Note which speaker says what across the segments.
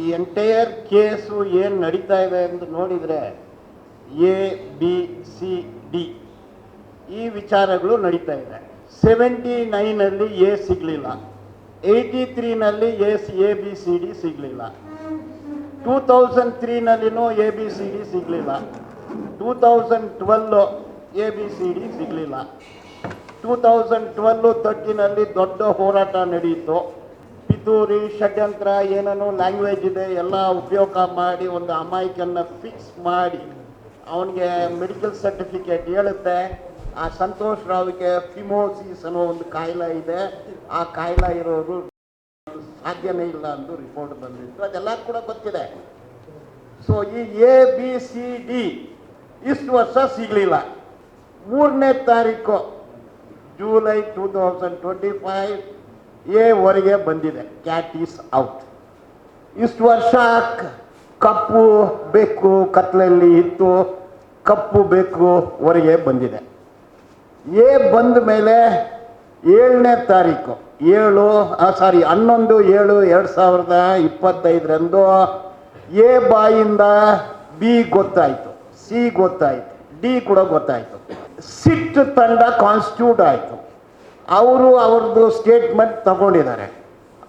Speaker 1: ಈ entire case ಏನು ನಡೀತಾ ಇದೆ ಎಂದು ನೋಡಿದರೆ ಎ, ಬಿ, ಸಿ, ಡಿ ಈ ವಿಚಾರಗಳು ನಡೀತಾ ಇದೆ. ಸೆವೆಂಟಿ ನೈನಲ್ಲಿ ಎ ಸಿಗಲಿಲ್ಲ. Eighty ತ್ರೀನಲ್ಲಿ A C, A, B, C, D ಸಿಗಲಿಲ್ಲ. ಟೂ ತೌಸಂಡ್ ತ್ರೀನಲ್ಲಿನೂ ಎ, ಬಿ, ಸಿ, ಡಿ ಸಿಗಲಿಲ್ಲ. Two thousand twelve A, B, C, D ಸಿಗಲಿಲ್ಲ. ಟೂ ತೌಸಂಡ್ ಟ್ವೆಲ್ಲು ತರ್ಟಿನಲ್ಲಿ ದೊಡ್ಡ ಹೋರಾಟ ನಡೆಯಿತು. ಪಿತೂರಿ ಷಡ್ಯಂತ್ರ ಏನೇನೋ ಲ್ಯಾಂಗ್ವೇಜ್ ಇದೆ, ಎಲ್ಲ ಉಪಯೋಗ ಮಾಡಿ, ಒಂದು ಅಮಾಯಕನ್ನ ಫಿಕ್ಸ್ ಮಾಡಿ, ಅವನಿಗೆ ಮೆಡಿಕಲ್ ಸರ್ಟಿಫಿಕೇಟ್ ಹೇಳುತ್ತೆ. ಆ ಸಂತೋಷ್ ರಾವ್ಗೆ ಫಿಮೋಸಿಸ್ ಅನ್ನೋ ಒಂದು ಕಾಯಿಲೆ ಇದೆ. ಆ ಕಾಯಿಲೆ ಇರೋರು ಸಾಧ್ಯನೇ ಇಲ್ಲ ಅಂದು ರಿಪೋರ್ಟ್ ಬಂದಿತ್ತು. ಅದೆಲ್ಲ ಕೂಡ ಗೊತ್ತಿದೆ. ಸೊ ಈ ಎ ಬಿ ಸಿ ಡಿ ಇಷ್ಟು ವರ್ಷ ಸಿಗಲಿಲ್ಲ. ಮೂರನೇ ತಾರೀಕು July two thousand twenty five ಎವರೆಗೆ ಬಂದಿದೆ. ಕ್ಯಾಟ್ ಈಸ್ ಔಟ್ ಇಷ್ಟು ವರ್ಷ ಕಪ್ಪು ಬೇಕು, ಕತ್ಲಲ್ಲಿ ಇತ್ತು, ಕಪ್ಪು ಬೇಕು ಹೊರಗೆ ಬಂದಿದೆ. ಎ ಬಂದ ಮೇಲೆ ಏಳನೇ ತಾರೀಕು, ಏಳು ಸಾರಿ ಹನ್ನೊಂದು, ಏಳು, ಎರಡು ಸಾವಿರದ ಇಪ್ಪತ್ತೈದರಂದು ಎ ಬಾಯಿಂದ ಬಿ ಗೊತ್ತಾಯಿತು, ಸಿ ಗೊತ್ತಾಯಿತು, ಡಿ ಕೂಡ ಗೊತ್ತಾಯಿತು. ಸಿಟ್ ತಂಡ ಕಾನ್ಸ್ಟಿಟ್ಯೂಟ್ ಆಯಿತು. ಅವರು ಅವ್ರದ್ದು ಸ್ಟೇಟ್ಮೆಂಟ್ ತಗೊಂಡಿದ್ದಾರೆ.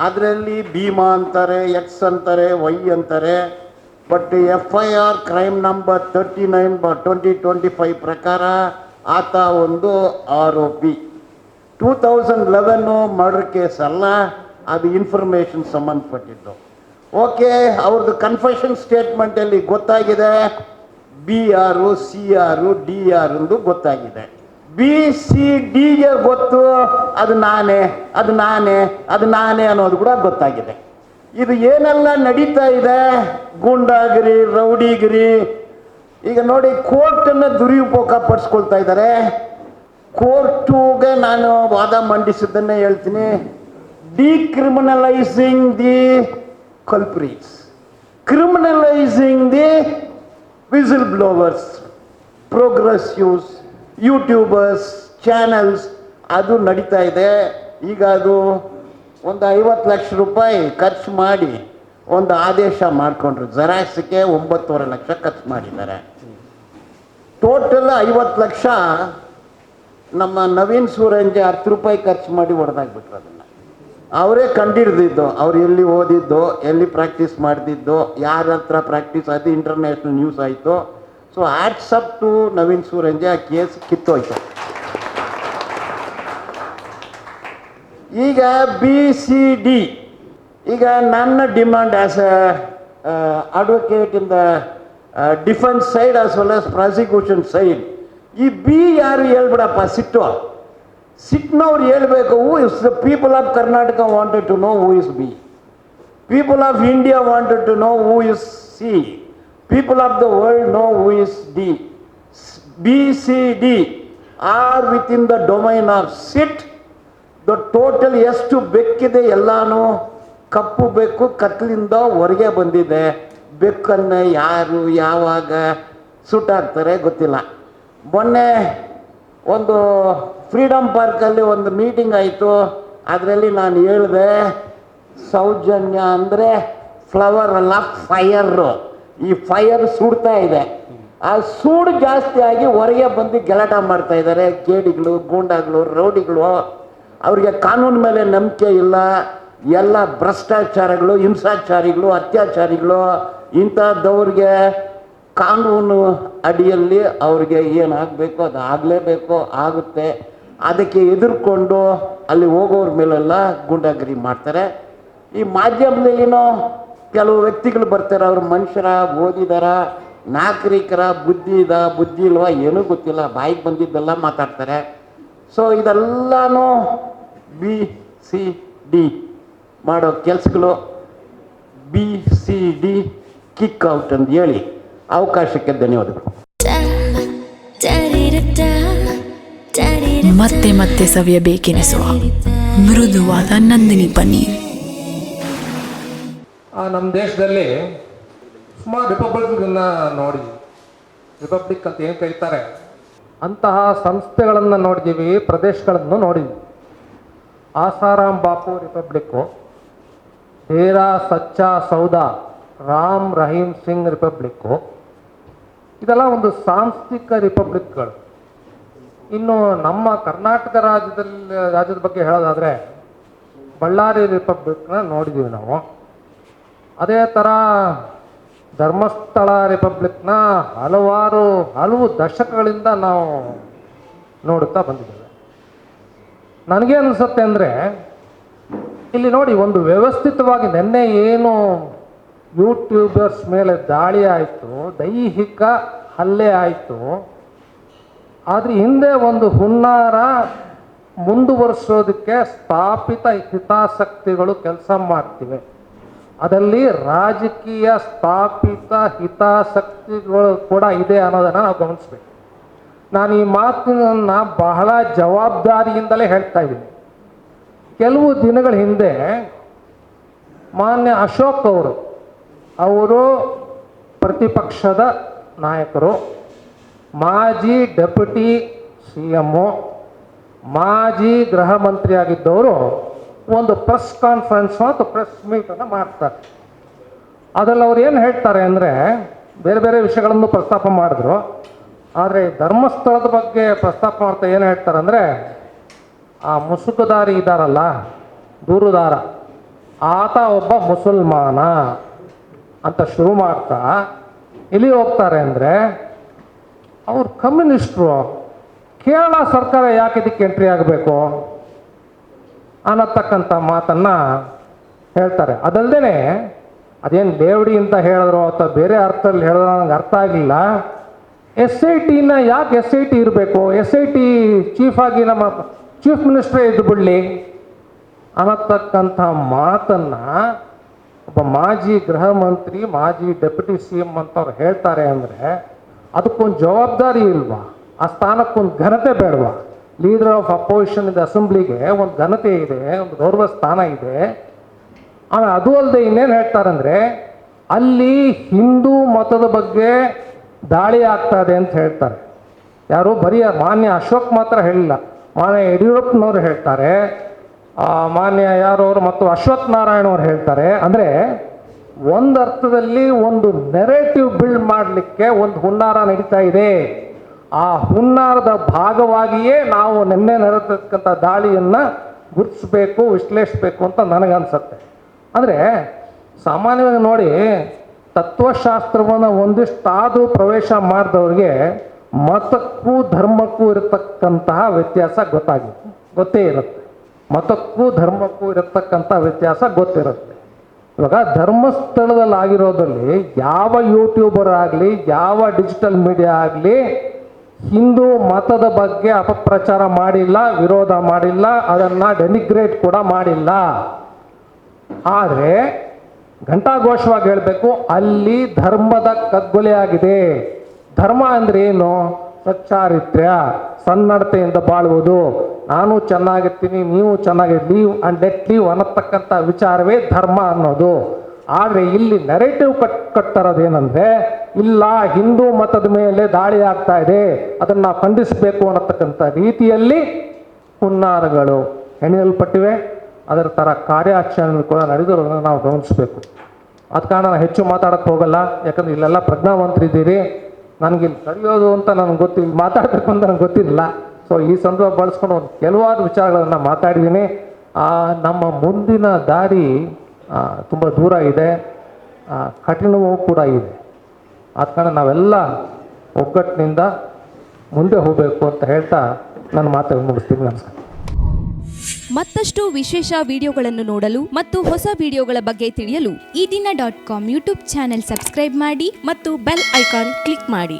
Speaker 1: ಅದರಲ್ಲಿ ಭೀಮಾ ಅಂತಾರೆ ಎಕ್ಸ್ ಅಂತಾರೆ ವೈ ಅಂತಾರೆ but F I R crime number thirty nine ಬ ಟ್ವೆಂಟಿ ಟ್ವೆಂಟಿ ಫೈವ್ ಪ್ರಕಾರ ಆತ ಒಂದು ಆರೋಪಿ. Two thousand eleven murder case ಅಲ್ಲ, ಅದು ಇನ್ಫಾರ್ಮೇಷನ್ ಸಂಬಂಧಪಟ್ಟಿದ್ದು. ಓಕೆ ಅವ್ರದ್ದು ಕನ್ಫೆಷನ್ ಸ್ಟೇಟ್ಮೆಂಟಲ್ಲಿ ಗೊತ್ತಾಗಿದೆ ಬಿ ಆರು ಸಿ ಆರು ಡಿ ಆರ್ ಎಂದು ಗೊತ್ತಾಗಿದೆ. ಬಿ, ಸಿ ಡಿಗೆ ಗೊತ್ತು, ಅದು ನಾನೇ ಅದು ನಾನೇ ಅದು ನಾನೇ ಅನ್ನೋದು ಕೂಡ ಗೊತ್ತಾಗಿದೆ. ಇದು ಏನೆಲ್ಲ ನಡೀತಾ ಇದೆ? ಗೂಂಡಾಗಿರಿ, ರೌಡಿಗಿರಿ. ಈಗ ನೋಡಿ, ಕೋರ್ಟನ್ನು ದುರುಪಯೋಗ ಪಡಿಸ್ಕೊಳ್ತಾ ಇದ್ದಾರೆ. ಕೋರ್ಟುಗೆ ನಾನು ವಾದ ಮಂಡಿಸಿದ್ದನ್ನೇ ಹೇಳ್ತೀನಿ. Decriminalising the culprits criminalising the whistle blowers progressives YouTubers channels ಅದು ನಡೀತಾ ಇದೆ. ಈಗ ಅದು ಒಂದು ಐವತ್ತು ಲಕ್ಷ ರೂಪಾಯಿ ಖರ್ಚು ಮಾಡಿ ಒಂದು ಆದೇಶ ಮಾಡಿಕೊಂಡ್ರು. ಜೆರಾಕ್ಸ್ಗೆ ಒಂಬತ್ತುವರೆ ಲಕ್ಷ ಖರ್ಚು ಮಾಡಿದ್ದಾರೆ. ಟೋಟಲ್ ಐವತ್ತು ಲಕ್ಷ ನಮ್ಮ ನವೀನ್ ಸೂರಂಜೆ ಹತ್ತು ರೂಪಾಯಿ ಖರ್ಚು ಮಾಡಿ ಹೊಡೆದಾಗ್ಬಿಟ್ರು ಅದನ್ನು. ಅವರೇ ಕಂಡಿಡ್ದಿದ್ದು ಅವ್ರು ಎಲ್ಲಿ ಓದಿದ್ದು, ಎಲ್ಲಿ ಪ್ರಾಕ್ಟೀಸ್ ಮಾಡ್ದಿದ್ದು ಯಾರ ಹತ್ರ ಪ್ರಾಕ್ಟೀಸ್ ಆಯಿತು ಇಂಟರ್ನ್ಯಾಷನಲ್ ನ್ಯೂಸ್ ಆಯಿತು. So hats off to Naveen Soorinje ಆ ಕೇಸ್ ಕಿತ್ತೋಯ್ತು ಈಗ ಬಿ ಸಿ ಡಿ ಈಗ ನನ್ನ demand as a advocate in the defence side as well as prosecution side ಈ ಬಿ ಯಾರು ಹೇಳ್ಬಿಡಪ್ಪ? ಸಿಟ್ಟು. ಸಿಟ್ನವ್ರು ಹೇಳ್ಬೇಕು who is the people of Karnataka wanted to know who is B people of India wanted to know who is C people of the world know who is D B C D are with in the domain of SIT the total ಎಷ್ಟು ಬೆಕ್ಕಿದೆ ಎಲ್ಲಾನು ಕಪ್ಪು ಬೆಕ್ಕು ಕತ್ಲಿಂದ ಹೊರಗೆ ಬಂದಿದೆ. ಬೆಕ್ಕನ್ನು ಯಾರು ಯಾವಾಗ ಸುಟ್ಟಾಕ್ತಾರೆ ಗೊತ್ತಿಲ್ಲ. ಮೊನ್ನೆ ಒಂದು ಫ್ರೀಡಮ್ ಪಾರ್ಕಲ್ಲಿ ಒಂದು ಮೀಟಿಂಗ್ ಆಯಿತು. ಅದರಲ್ಲಿ ನಾನು ಹೇಳಿದೆ, ಸೌಜನ್ಯ ಅಂದರೆ ಫ್ಲವರ್ ಅಲ್ಲ ಫೈರು ಈ ಫೈರ್ ಸುಡ್ತಾ ಇದೆ. ಆ ಸೂಡು ಜಾಸ್ತಿ ಆಗಿ ಹೊರಗೆ ಬಂದು ಗಲಾಟ ಮಾಡ್ತಾ ಇದ್ದಾರೆ. ಕೇಡಿಗಳು, ಗೂಂಡಾಗಳು, ರೌಡಿಗಳು. ಅವ್ರಿಗೆ ಕಾನೂನು ಮೇಲೆ ನಂಬಿಕೆ ಇಲ್ಲ. ಎಲ್ಲ ಭ್ರಷ್ಟಾಚಾರಗಳು, ಹಿಂಸಾಚಾರಿಗಳು, ಅತ್ಯಾಚಾರಿಗಳು. ಇಂಥದ್ದವ್ರಿಗೆ ಕಾನೂನು ಅಡಿಯಲ್ಲಿ ಅವ್ರಿಗೆ ಏನಾಗಬೇಕು, ಅದು ಆಗಲೇಬೇಕು, ಆಗುತ್ತೆ. ಅದಕ್ಕೆ ಎದುರ್ಕೊಂಡು ಅಲ್ಲಿ ಹೋಗೋರ ಮೇಲೆಲ್ಲ ಗೂಂಡಾಗಿರಿ ಮಾಡ್ತಾರೆ. ಈ ಮಾಧ್ಯಮದಲ್ಲಿನೋ ಕೆಲವು ವ್ಯಕ್ತಿಗಳು ಬರ್ತಾರೆ, ಅವ್ರ ಮನುಷ್ಯರ ಓದಿದಾರ ನಾಗರಿಕರ ಬುದ್ಧಿ ಇದ ಬುದ್ಧಿ ಇಲ್ವಾ, ಏನೂ ಗೊತ್ತಿಲ್ಲ, ಬಾಯಿಗೆ ಬಂದಿದ್ದೆಲ್ಲ ಮಾತಾಡ್ತಾರೆ. ಸೊ ಇದೆಲ್ಲನೂ ಬಿ ಸಿ ಡಿ ಮಾಡೋ ಕೆಲಸಗಳು B C D kick out ಅಂತ ಹೇಳಿ ಅವಕಾಶಕ್ಕೆ ಧನ್ಯವಾದಗಳು.
Speaker 2: ಮತ್ತೆ ಮತ್ತೆ ಸವಿಯಬೇಕೆನಿಸುವ ಮೃದುವಾದ ನಂದಿನಿ ಪನ್ನೀರ್.
Speaker 3: ನಮ್ಮ ದೇಶದಲ್ಲಿ ಸುಮಾರು ರಿಪಬ್ಲಿಕ್ನ ನೋಡಿ, ರಿಪಬ್ಲಿಕ್ ಅಂತ ಏನು ಕರೀತಾರೆ, ಅಂತಹ ಸಂಸ್ಥೆಗಳನ್ನು ನೋಡಿದ್ದೀವಿ ಪ್ರದೇಶಗಳನ್ನು ನೋಡಿದ್ವಿ. ಆಸಾರಾಮ್ ಬಾಪು ರಿಪಬ್ಲಿಕ್ಕು ಹೇರಾ ಸಚ್ಚಾ ಸೌದಾ, ರಾಮ್ ರಹೀಮ್ ಸಿಂಗ್ ರಿಪಬ್ಲಿಕ್ಕು, ಇದೆಲ್ಲ ಒಂದು ಸಾಂಸ್ಥಿಕ ರಿಪಬ್ಲಿಕ್ಗಳು. ಇನ್ನು ನಮ್ಮ ಕರ್ನಾಟಕ ರಾಜ್ಯದಲ್ಲಿ, ರಾಜ್ಯದ ಬಗ್ಗೆ ಹೇಳೋದಾದರೆ, ಬಳ್ಳಾರಿ ರಿಪಬ್ಲಿಕ್ನ ನೋಡಿದ್ದೀವಿ ನಾವು. ಅದೇ ಥರ ಧರ್ಮಸ್ಥಳ ರಿಪಬ್ಲಿಕ್ನ ಹಲವಾರು, ಹಲವು ದಶಕಗಳಿಂದ ನಾವು ನೋಡುತ್ತಾ ಬಂದಿದ್ದೇವೆ. ನನಗೆ ಅನಿಸುತ್ತೆ ಅಂದರೆ, ಇಲ್ಲಿ ನೋಡಿ ಒಂದು ವ್ಯವಸ್ಥಿತವಾಗಿ ನಿನ್ನೆ ಏನು ಯೂಟ್ಯೂಬರ್ಸ್ ಮೇಲೆ ದಾಳಿ ಆಯಿತು, ದೈಹಿಕ ಹಲ್ಲೆ ಆಯಿತು, ಆದರೆ ಹಿಂದೆ ಒಂದು ಹುನ್ನಾರ ಮುಂದುವರಿಸೋದಕ್ಕೆ ಸ್ಥಾಪಿತ ಹಿತಾಸಕ್ತಿಗಳು ಕೆಲಸ ಮಾಡ್ತಿವೆ. ಅದರಲ್ಲಿ ರಾಜಕೀಯ ಸ್ಥಾಪಿತ ಹಿತಾಸಕ್ತಿಗಳು ಕೂಡ ಇದೆ ಅನ್ನೋದನ್ನು ನಾವು ಗಮನಿಸ್ಬೇಕು. ನಾನು ಈ ಮಾತನ್ನು ಬಹಳ ಜವಾಬ್ದಾರಿಯಿಂದಲೇ ಹೇಳ್ತಾ ಇದ್ದೀನಿ. ಕೆಲವು ದಿನಗಳ ಹಿಂದೆ ಮಾನ್ಯ ಅಶೋಕ್ ಅವರು ಅವರು ಪ್ರತಿಪಕ್ಷದ ನಾಯಕರು, ಮಾಜಿ ಡೆಪ್ಯೂಟಿ ಸಿ ಎಂ ಮಾಜಿ ಗೃಹ ಮಂತ್ರಿ ಆಗಿದ್ದವರು ಒಂದು ಪ್ರೆಸ್ ಕಾನ್ಫರೆನ್ಸ್ ಮತ್ತು ಪ್ರೆಸ್ ಮೀಟನ್ನು ಮಾಡ್ತಾರೆ. ಅದರಲ್ಲಿ ಅವ್ರು ಏನು ಹೇಳ್ತಾರೆ ಅಂದರೆ, ಬೇರೆ ಬೇರೆ ವಿಷಯಗಳನ್ನು ಪ್ರಸ್ತಾಪ ಮಾಡಿದ್ರು. ಆದರೆ ಧರ್ಮಸ್ಥಳದ ಬಗ್ಗೆ ಪ್ರಸ್ತಾಪ ಮಾಡ್ತಾ ಏನು ಹೇಳ್ತಾರೆ ಅಂದರೆ, ಆ ಮುಸುಕುದಾರಿ ಇದ್ದಾರಲ್ಲ, ದೂರುದಾರ, ಆತ ಒಬ್ಬ ಮುಸಲ್ಮಾನ ಅಂತ ಶುರು ಮಾಡ್ತಾ, ಇಲ್ಲಿ ಹೋಗ್ತಾರೆ ಅಂದರೆ, ಅವ್ರು ಕಮ್ಯುನಿಸ್ಟ್ರು ಕೇರಳ ಸರ್ಕಾರ ಯಾಕೆ ಇದಕ್ಕೆ ಎಂಟ್ರಿ ಆಗಬೇಕು? ಅನ್ನತಕ್ಕಂಥ ಮಾತನ್ನು ಹೇಳ್ತಾರೆ. ಅದಲ್ಲದೆ ಅದೇನು ದೇವಡಿ ಅಂತ ಹೇಳಿದ್ರು ಅಥವಾ ಬೇರೆ ಅರ್ಥದಲ್ಲಿ ಹೇಳಿದ್ರು ನನಗೆ ಅರ್ಥ ಆಗಲಿಲ್ಲ. ಎಸ್ ಐ ಟಿನ ಯಾಕೆ ಎಸ್ ಐ ಟಿ ಇರಬೇಕು? ಎಸ್ ಐ ಟಿ ಚೀಫ್ ಆಗಿ ನಮ್ಮ ಚೀಫ್ ಮಿನಿಸ್ಟ್ರೇ ಇದ್ದು ಬಿಡಲಿ. ಅನ್ನತಕ್ಕಂಥ ಮಾತನ್ನು ಒಬ್ಬ ಮಾಜಿ ಗೃಹ ಮಂತ್ರಿ, ಮಾಜಿ ಡೆಪ್ಯೂಟಿ ಸಿ ಎಂ ಅಂತವ್ರು ಹೇಳ್ತಾರೆ ಅಂದರೆ ಅದಕ್ಕೊಂದು ಜವಾಬ್ದಾರಿ ಇಲ್ವಾ? ಆ ಸ್ಥಾನಕ್ಕೊಂದು ಘನತೆ ಬೇಡವಾ? ಲೀಡರ್ ಆಫ್ ಅಪೋಸಿಷನ್ ಇನ್ ಅಸೆಂಬ್ಲಿಗೆ ಒಂದು ಘನತೆ ಇದೆ, ಒಂದು ಗೌರವ ಸ್ಥಾನ ಇದೆ. ಆಮೇಲೆ ಅದು ಅಲ್ಲದೆ ಇನ್ನೇನು ಹೇಳ್ತಾರಂದ್ರೆ, ಅಲ್ಲಿ ಹಿಂದೂ ಮತದ ಬಗ್ಗೆ ದಾಳಿ ಆಗ್ತಾ ಇದೆ ಅಂತ ಹೇಳ್ತಾರೆ. ಯಾರು? ಬರೀ ಮಾನ್ಯ ಅಶೋಕ್ ಮಾತ್ರ ಹೇಳಿಲ್ಲ. ಮಾನ್ಯ ಯಡಿಯೂರಪ್ಪನವರು ಹೇಳ್ತಾರೆ. ಮಾನ್ಯ ಯಾರವರು ಮತ್ತು ಅಶ್ವಥ್ ನಾರಾಯಣ ಅವರು ಹೇಳ್ತಾರೆ. ಅಂದರೆ ಒಂದು ಅರ್ಥದಲ್ಲಿ ಒಂದು ನೆರೇಟಿವ್ ಬಿಲ್ಡ್ ಮಾಡಲಿಕ್ಕೆ ಒಂದು ಹುನ್ನಾರ ನಡೀತಾ ಇದೆ. ಆ ಹುನ್ನಾರದ ಭಾಗವಾಗಿಯೇ ನಾವು ನಿನ್ನೆ ನಡೆತಕ್ಕಂಥ ದಾಳಿಯನ್ನು ಗುರುತಿಸ್ಬೇಕು, ವಿಶ್ಲೇಷಿಸಬೇಕು ಅಂತ ನನಗನ್ಸತ್ತೆ. ಅಂದರೆ ಸಾಮಾನ್ಯವಾಗಿ ನೋಡಿ ತತ್ವಶಾಸ್ತ್ರವನ್ನು ಒಂದಿಷ್ಟಾದರೂ ಪ್ರವೇಶ ಮಾಡಿದವ್ರಿಗೆ ಮತಕ್ಕೂ ಧರ್ಮಕ್ಕೂ ಇರತಕ್ಕಂತಹ ವ್ಯತ್ಯಾಸ ಗೊತ್ತಾಗಿತ್ತು, ಗೊತ್ತೇ ಇರುತ್ತೆ. ಮತಕ್ಕೂ ಧರ್ಮಕ್ಕೂ ಇರತಕ್ಕಂಥ ವ್ಯತ್ಯಾಸ ಗೊತ್ತಿರುತ್ತೆ. ಇವಾಗ ಧರ್ಮಸ್ಥಳದಲ್ಲಿ ಆಗಿರೋದ್ರಲ್ಲಿ ಯಾವ ಯೂಟ್ಯೂಬರ್ ಆಗಲಿ, ಯಾವ ಡಿಜಿಟಲ್ ಮೀಡಿಯಾ ಆಗಲಿ ಹಿಂದೂ ಮತದ ಬಗ್ಗೆ ಅಪಪ್ರಚಾರ ಮಾಡಿಲ್ಲ, ವಿರೋಧ ಮಾಡಿಲ್ಲ, ಅದನ್ನು ಡೆನಿಗ್ರೇಟ್ ಕೂಡ ಮಾಡಿಲ್ಲ. ಆದರೆ ಘಂಟಾಘೋಷವಾಗಿ ಹೇಳಬೇಕು, ಅಲ್ಲಿ ಧರ್ಮದ ಕಗ್ಗೊಲೆ ಆಗಿದೆ. ಧರ್ಮ ಅಂದ್ರೆ ಏನು? ಸಚ್ಚಾರಿತ್ರ್ಯ, ಸನ್ನಡತೆಯಿಂದ ಬಾಳುವುದು. ನಾನು ಚೆನ್ನಾಗಿರ್ತೀನಿ, ನೀವು ಚೆನ್ನಾಗಿ ಲೀವ್ ಅಂಡ್ ಲೆಟ್ ಲೀವ್ ಅನ್ನತಕ್ಕಂಥ ವಿಚಾರವೇ ಧರ್ಮ ಅನ್ನೋದು. ಆದರೆ ಇಲ್ಲಿ ನೆರೆಟಿವ್ ಕಟ್ ಕಟ್ಟರೋದೇನೆಂದ್ರೆ ಇಲ್ಲ ಹಿಂದೂ ಮತದ ಮೇಲೆ ದಾಳಿ ಆಗ್ತಾ ಇದೆ ಅದನ್ನು ಖಂಡಿಸಬೇಕು ಅನ್ನತಕ್ಕಂಥ ರೀತಿಯಲ್ಲಿ ಹುನ್ನಾರಗಳು ಹೆಣೆಯಲ್ಪಟ್ಟಿವೆ ಅದರ ಥರ ಕಾರ್ಯಾಚರಣೆ ಕೂಡ ನಡೆದಿರೋದನ್ನು ನಾವು ಗಮನಿಸಬೇಕು. ಅದ ಕಾರಣ ಹೆಚ್ಚು ಮಾತಾಡಕ್ಕೆ ಹೋಗಲ್ಲ ಯಾಕಂದ್ರೆ ಇಲ್ಲೆಲ್ಲ ಪ್ರಜ್ಞಾವಂತರಿದ್ದೀರಿ. ನನಗೆ ಇಲ್ಲಿ ಸರಿಯೋದು ಅಂತ ನನಗೆ ಗೊತ್ತಿಲ್ಲ ಮಾತಾಡಬೇಕು ಅಂತ ನನಗೆ ಗೊತ್ತಿಲ್ಲ. ಸೊ ಈ ಸಂದರ್ಭ ಬಳಸ್ಕೊಂಡು ಒಂದು ಕೆಲವಾರು ವಿಚಾರಗಳನ್ನು ಮಾತಾಡಿದ್ದೀನಿ ಆ, ನಮ್ಮ ಮುಂದಿನ ದಾರಿ ತುಂಬ ದೂರ ಇದೆ. ಕಠಿಣವೂ ಕೂಡ ಇದೆ. ಆದ ಕಾರಣ ನಾವೆಲ್ಲ ಒಗ್ಗಟ್ಟಿನಿಂದ ಮುಂದೆ ಹೋಗಬೇಕು ಅಂತ ಹೇಳ್ತಾ ನನ್ನ ಮಾತನ್ನು ಮುಗಿಸ್ತೀನಿ. ನಮಸ್ಕಾರ.
Speaker 4: ಮತ್ತಷ್ಟು ವಿಶೇಷ ವಿಡಿಯೋಗಳನ್ನು ನೋಡಲು ಮತ್ತು ಹೊಸ ವಿಡಿಯೋಗಳ ಬಗ್ಗೆ ತಿಳಿಯಲು
Speaker 5: ಈ ದಿನ dot com YouTube channel subscribe ಮಾಡಿ
Speaker 4: ಮತ್ತು ಬೆಲ್ ಐಕಾನ್ ಕ್ಲಿಕ್ ಮಾಡಿ.